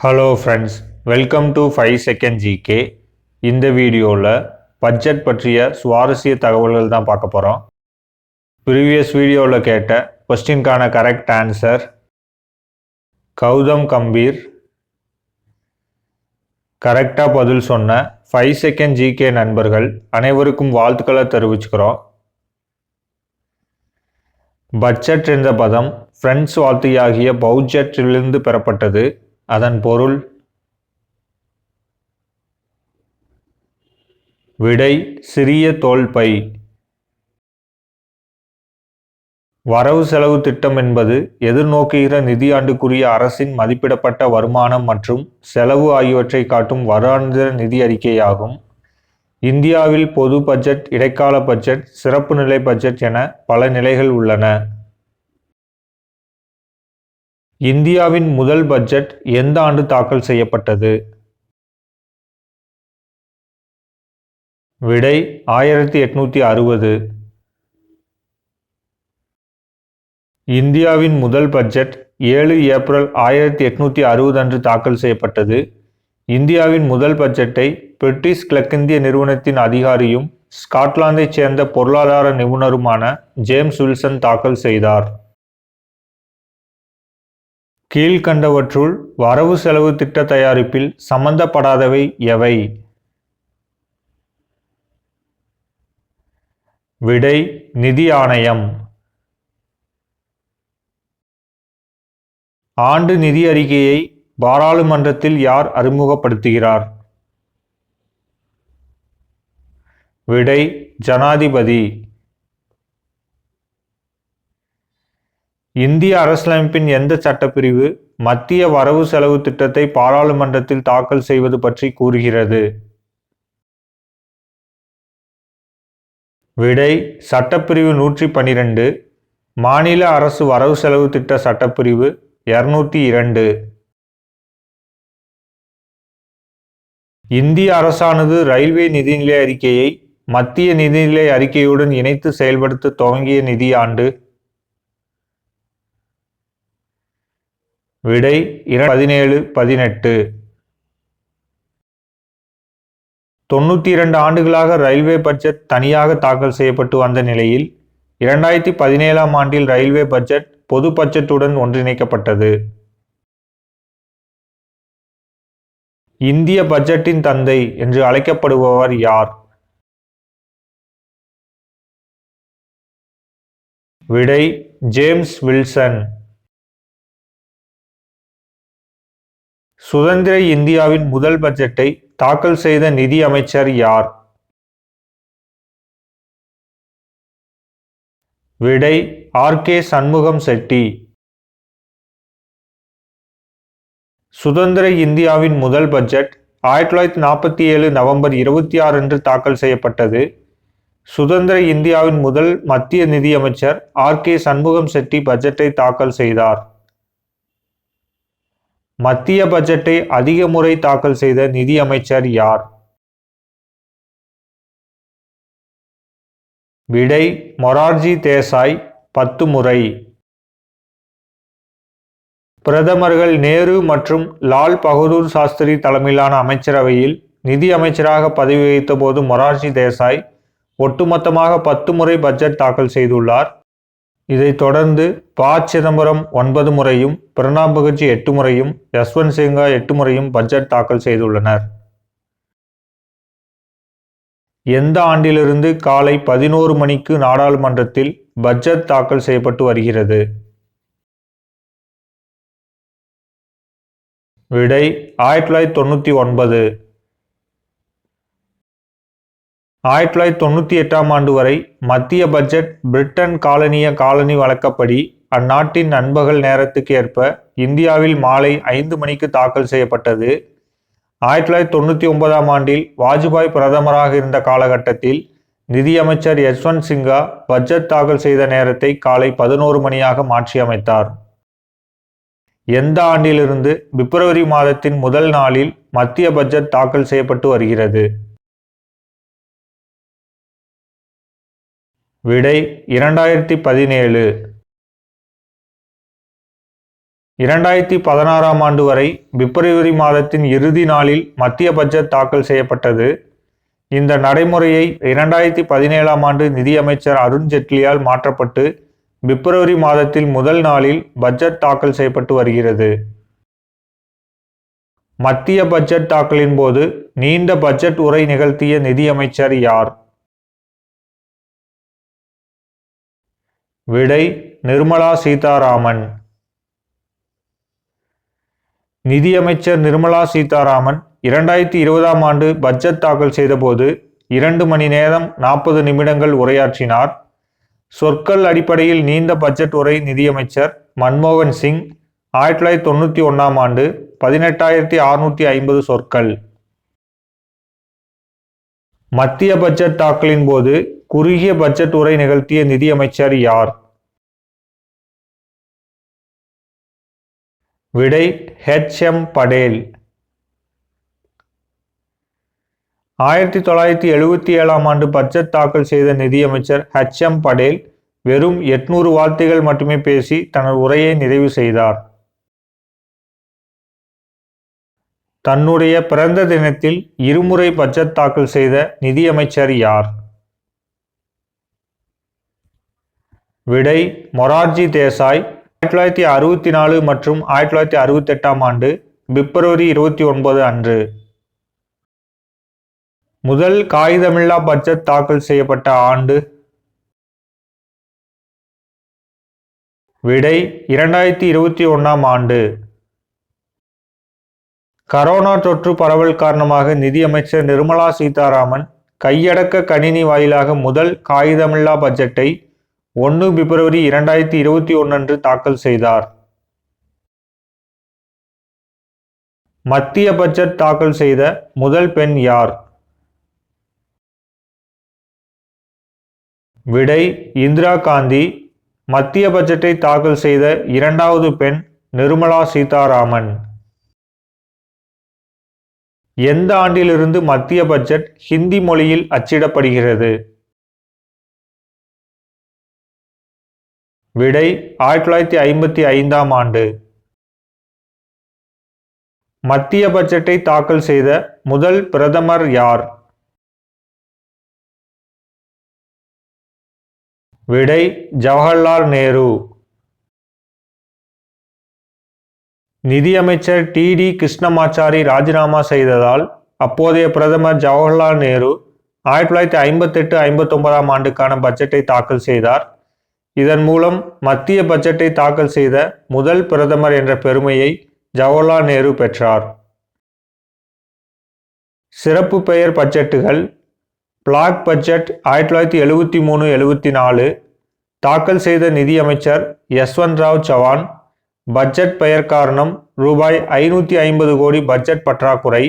Hello friends welcome to five second GK இந்த வீடியோவில் budget பற்றிய சுவாரஸ்ய தகவல்கள் தான் பார்க்க போகிறோம் ப்ரீவியஸ் வீடியோவில் கேட்ட கொஸ்டின்கான கரெக்ட் ஆன்சர் கௌதம் கம்பீர். கரெக்டாக பதில் சொன்ன ஃபைவ் செகண்ட் ஜிகே நண்பர்கள் அனைவருக்கும் வாழ்த்துக்களை தெரிவிச்சுக்கிறோம். பட்ஜெட் என்ற பதம் ஃப்ரெண்ட்ஸ் வார்த்தையாகிய பௌஜெட்டிலிருந்து பெறப்பட்டது. அதன் பொருள் விடை சிறிய தோல்பை. வரவு செலவு திட்டம் என்பது எதிர்நோக்குகிற நிதியாண்டுக்குரிய அரசின் மதிப்பிடப்பட்ட வருமானம் மற்றும் செலவு ஆகியவற்றை காட்டும் வருடாந்திர நிதி அறிக்கையாகும். இந்தியாவில் பொது பட்ஜெட் இடைக்கால பட்ஜெட் சிறப்பு நிலை பட்ஜெட் என பல நிலைகள் உள்ளன. இந்தியாவின் முதல் பட்ஜெட் எந்த ஆண்டு தாக்கல் செய்யப்பட்டது? விடை ஆயிரத்தி எட்நூத்தி அறுபது. இந்தியாவின் முதல் பட்ஜெட் ஏழு ஏப்ரல் ஆயிரத்தி எட்நூத்தி அறுபது அன்று தாக்கல் செய்யப்பட்டது. இந்தியாவின் முதல் பட்ஜெட்டை பிரிட்டிஷ் கிழக்கிந்திய நிறுவனத்தின் அதிகாரியும் ஸ்காட்லாந்தைச் சேர்ந்த பொருளாதார நிபுணருமான ஜேம்ஸ் வில்சன் தாக்கல் செய்தார். கீழ்கண்டவற்றுள் வரவு செலவு திட்ட தயாரிப்பில் சம்பந்தப்படாதவை எவை? விடை நிதி ஆணையம். ஆண்டு நிதி அறிக்கையை பாராளுமன்றத்தில் யார் அறிமுகப்படுத்துகிறார்? விடை ஜனாதிபதி. இந்திய அரசியலமைப்பின் எந்த சட்டப்பிரிவு மத்திய வரவு செலவு திட்டத்தை பாராளுமன்றத்தில் தாக்கல் செய்வது பற்றி கூறுகிறது? விடை சட்டப்பிரிவு நூற்றி பனிரெண்டு மாநில அரசு வரவு செலவு திட்ட சட்டப்பிரிவு இருநூத்தி இரண்டு. இந்திய அரசானது ரயில்வே நிதிநிலை அறிக்கையை மத்திய நிதிநிலை அறிக்கையுடன் இணைத்து செயல்படுத்த துவங்கிய நிதியாண்டு விடை பதினேழு பதினெட்டு. தொண்ணூற்றி இரண்டு ஆண்டுகளாக ரயில்வே பட்ஜெட் தனியாக தாக்கல் செய்யப்பட்டு வந்த நிலையில் இரண்டாயிரத்தி பதினேழாம் ஆண்டில் ரயில்வே பட்ஜெட் பொது பட்ஜெட்டுடன் ஒன்றிணைக்கப்பட்டது. இந்திய பட்ஜெட்டின் தந்தை என்று அழைக்கப்படுபவர் யார்? விடை ஜேம்ஸ் வில்சன். சுதந்திர இந்தியாவின் முதல் பட்ஜெட்டை தாக்கல் செய்த நிதி அமைச்சர் யார்? விடை ஆர். கே. சண்முகம் செட்டி. சுதந்திர இந்தியாவின் முதல் பட்ஜெட் ஆயிரத்தி தொள்ளாயிரத்தி நாற்பத்தி ஏழு நவம்பர் இருபத்தி ஆறு அன்று தாக்கல் செய்யப்பட்டது. சுதந்திர இந்தியாவின் முதல் மத்திய நிதியமைச்சர் ஆர். கே. சண்முகம் செட்டி பட்ஜெட்டை தாக்கல் செய்தார். மத்திய பட்ஜெட்டை அதிக முறை தாக்கல் செய்த நிதி அமைச்சர் யார்? விடை மொரார்ஜி தேசாய் பத்து முறை. பிரதமர்கள் நேரு மற்றும் லால் பகதூர் சாஸ்திரி தலைமையிலான அமைச்சரவையில் நிதி அமைச்சராக பதவி வகித்த போது மொரார்ஜி தேசாய் ஒட்டுமொத்தமாக பத்து முறை பட்ஜெட் தாக்கல் செய்துள்ளார். இதைத் தொடர்ந்து ப சிதம்பரம் ஒன்பது முறையும் பிரணாப் முகர்ஜி எட்டு முறையும் யஸ்வந்த் சிங்கா எட்டு முறையும் பட்ஜெட் தாக்கல் செய்துள்ளனர். எந்த ஆண்டிலிருந்து காலை பதினோரு மணிக்கு நாடாளுமன்றத்தில் பட்ஜெட் தாக்கல் செய்யப்பட்டு வருகிறது? விடை ஆயிரத்தி தொள்ளாயிரத்தி தொண்ணூற்றி ஒன்பது. ஆயிரத்தி தொள்ளாயிரத்தி தொண்ணூற்றி எட்டாம் ஆண்டு வரை மத்திய பட்ஜெட் பிரிட்டன் காலனிய காலனி வழக்கப்படி அந்நாட்டின் நண்பகல் நேரத்துக்கு ஏற்ப இந்தியாவில் மாலை ஐந்து மணிக்கு தாக்கல் செய்யப்பட்டது. ஆயிரத்தி தொள்ளாயிரத்தி தொண்ணூற்றி ஒன்பதாம் ஆண்டில் வாஜ்பாய் பிரதமராக இருந்த காலகட்டத்தில் நிதியமைச்சர் யஸ்வந்த் சின்ஹா பட்ஜெட் தாக்கல் செய்த நேரத்தை காலை பதினோரு மணியாக மாற்றியமைத்தார். எந்த ஆண்டிலிருந்து பிப்ரவரி மாதத்தின் முதல் நாளில் மத்திய பட்ஜெட் தாக்கல் செய்யப்பட்டு வருகிறது? விடை இரண்டாயிரத்தி பதினேழு. இரண்டாயிரத்தி பதினாறாம் ஆண்டு வரை பிப்ரவரி மாதத்தின் இறுதி நாளில் மத்திய பட்ஜெட் தாக்கல் செய்யப்பட்டது. இந்த நடைமுறையை இரண்டாயிரத்தி பதினேழாம் ஆண்டு நிதியமைச்சர் அருண் ஜெட்லியால் மாற்றப்பட்டு பிப்ரவரி மாதத்தில் முதல் நாளில் பட்ஜெட் தாக்கல் செய்யப்பட்டு வருகிறது. மத்திய பட்ஜெட் தாக்கலின் போது நீண்ட பட்ஜெட் உரை நிகழ்த்திய நிதியமைச்சர் யார்? விடை நிர்மலா சீதாராமன். நிதியமைச்சர் நிர்மலா சீதாராமன் இரண்டாயிரத்தி இருபதாம் ஆண்டு பட்ஜெட் தாக்கல் செய்தபோது இரண்டு மணி நேரம் நாற்பது நிமிடங்கள் உரையாற்றினார். சொற்கள் அடிப்படையில் நீண்ட பட்ஜெட் உரை நிதியமைச்சர் மன்மோகன் சிங் ஆயிரத்தி தொள்ளாயிரத்தி தொண்ணூற்றி ஒன்றாம் ஆண்டு பதினெட்டாயிரத்தி அறுநூற்றி ஐம்பது சொற்கள். மத்திய பட்ஜெட் தாக்கலின் போது குறுகிய பட்ஜெட் உரை நிகழ்த்திய நிதியமைச்சர் யார்? விடை ஹெச் எம் படேல் ஆயிரத்தி தொள்ளாயிரத்தி எழுபத்தி ஏழாம் ஆண்டு பட்ஜெட் தாக்கல் செய்த நிதியமைச்சர் ஹெச் எம் படேல் வெறும் எட்நூறு வார்த்தைகள் மட்டுமே பேசி தனது உரையை நிறைவு செய்தார். தன்னுடைய பிறந்த தினத்தில் இருமுறை பட்ஜெட் தாக்கல் செய்த நிதியமைச்சர் யார்? விடை மொரார்ஜி தேசாய் ஆயிரத்தி தொள்ளாயிரத்தி அறுபத்தி நாலு மற்றும் ஆயிரத்தி தொள்ளாயிரத்தி அறுபத்தி எட்டாம் ஆண்டு பிப்ரவரி இருபத்தி ஒன்பது அன்று. முதல் காகிதமில்லா பட்ஜெட் தாக்கல் செய்யப்பட்ட ஆண்டு. விடை இரண்டாயிரத்தி இருபத்தி ஒன்றாம் ஆண்டு. கரோனா தொற்று பரவல் காரணமாக நிதியமைச்சர் நிர்மலா சீதாராமன் கையடக்க கணினி வாயிலாக முதல் காகிதமில்லா பட்ஜெட்டை ஒன்று பிப்ரவரி இரண்டாயிரத்தி இருபத்தி ஒன்று அன்று தாக்கல் செய்தார். மத்திய பட்ஜெட் தாக்கல் செய்த முதல் பெண் யார்? விடை இந்திரா காந்தி. மத்திய பட்ஜெட்டை தாக்கல் செய்த இரண்டாவது பெண் நிர்மலா சீதாராமன். எந்த ஆண்டிலிருந்து மத்திய பட்ஜெட் ஹிந்தி மொழியில் அச்சிடப்படுகிறது? விடை ஆயிரத்தி தொள்ளாயிரத்தி ஐம்பத்தி ஐந்தாம் ஆண்டு. மத்திய பட்ஜெட்டை தாக்கல் செய்த முதல் பிரதமர் யார்? விடை ஜவஹர்லால் நேரு. நிதியமைச்சர் டி டி கிருஷ்ணமாச்சாரி ராஜினாமா செய்ததால் அப்போதைய பிரதமர் ஜவஹர்லால் நேரு ஆயிரத்தி தொள்ளாயிரத்தி ஐம்பத்தெட்டு ஐம்பத்தொன்பதாம் ஆண்டுக்கான பட்ஜெட்டை தாக்கல் செய்தார். இதன் மூலம் மத்திய பட்ஜெட்டை தாக்கல் செய்த முதல் பிரதமர் என்ற பெருமையை ஜவஹர்லால் நேரு பெற்றார். சிறப்பு பெயர் பட்ஜெட்டுகள் பிளாக் பட்ஜெட் ஆயிரத்தி தொள்ளாயிரத்தி எழுபத்தி மூணு எழுபத்தி நாலு தாக்கல் செய்த நிதியமைச்சர் யஸ்வந்த் ராவ் சவான் பட்ஜெட் பெயர் காரணம் ரூபாய் ஐநூற்றி ஐம்பது கோடி பட்ஜெட் பற்றாக்குறை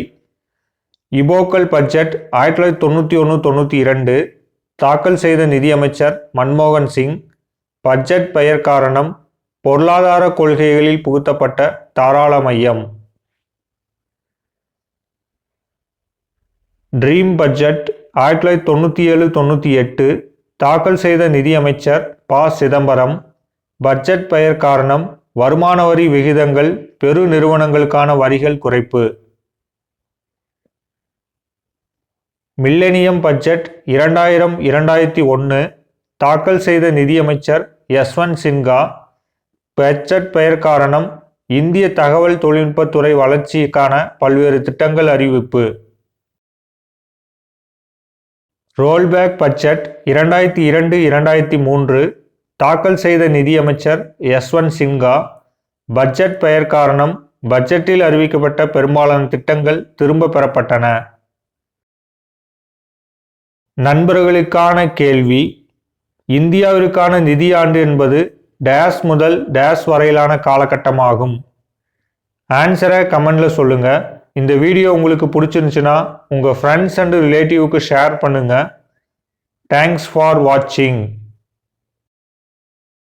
இபோக்கல் பட்ஜெட் ஆயிரத்தி தொள்ளாயிரத்தி தொண்ணூற்றி ஒன்று தொண்ணூற்றி இரண்டு தாக்கல் செய்த நிதியமைச்சர் மன்மோகன் சிங் பட்ஜெட் பெயர் காரணம் பொருளாதார கொள்கைகளில் புகுத்தப்பட்ட தாராள மையம். ட்ரீம் பட்ஜெட் ஆயிரத்தி தொள்ளாயிரத்தி தொண்ணூற்றி ஏழு தொண்ணூற்றி எட்டு தாக்கல் செய்த நிதியமைச்சர் ப. சிதம்பரம் பட்ஜெட் பெயர் காரணம் வருமான வரி விகிதங்கள் பெரு நிறுவனங்களுக்கான வரிகள் குறைப்பு. மில்லேனியம் பட்ஜெட் இரண்டாயிரம் இரண்டாயிரத்தி ஒன்று தாக்கல் செய்த நிதியமைச்சர் யஸ்வந்த் சின்ஹா பட்ஜெட் பெயர் காரணம் இந்திய தகவல் தொழில்நுட்பத்துறை வளர்ச்சிக்கான பல்வேறு திட்டங்கள் அறிவிப்பு. ரோல்பேக் பட்ஜெட் இரண்டாயிரத்தி இரண்டு இரண்டாயிரத்தி மூன்று தாக்கல் செய்த நிதியமைச்சர் யஸ்வந்த் சின்ஹா பட்ஜெட் பெயர் காரணம் பட்ஜெட்டில் அறிவிக்கப்பட்ட பெரும்பாலான திட்டங்கள் திரும்ப பெறப்பட்டன. நண்பர்களுக்கான கேள்வி இந்தியாவிற்கான நிதியாண்டு என்பது டேஸ் முதல் டேஸ் வரையிலான காலகட்டமாகும். ஆன்சரை கமெண்டில் சொல்லுங்கள் இந்த வீடியோ உங்களுக்கு பிடிச்சிருந்துச்சுன்னா உங்கள் ஃப்ரெண்ட்ஸ் அண்ட் ரிலேட்டிவ்க்கு ஷேர் பண்ணுங்கள் தேங்க்ஸ் ஃபார் வாட்சிங்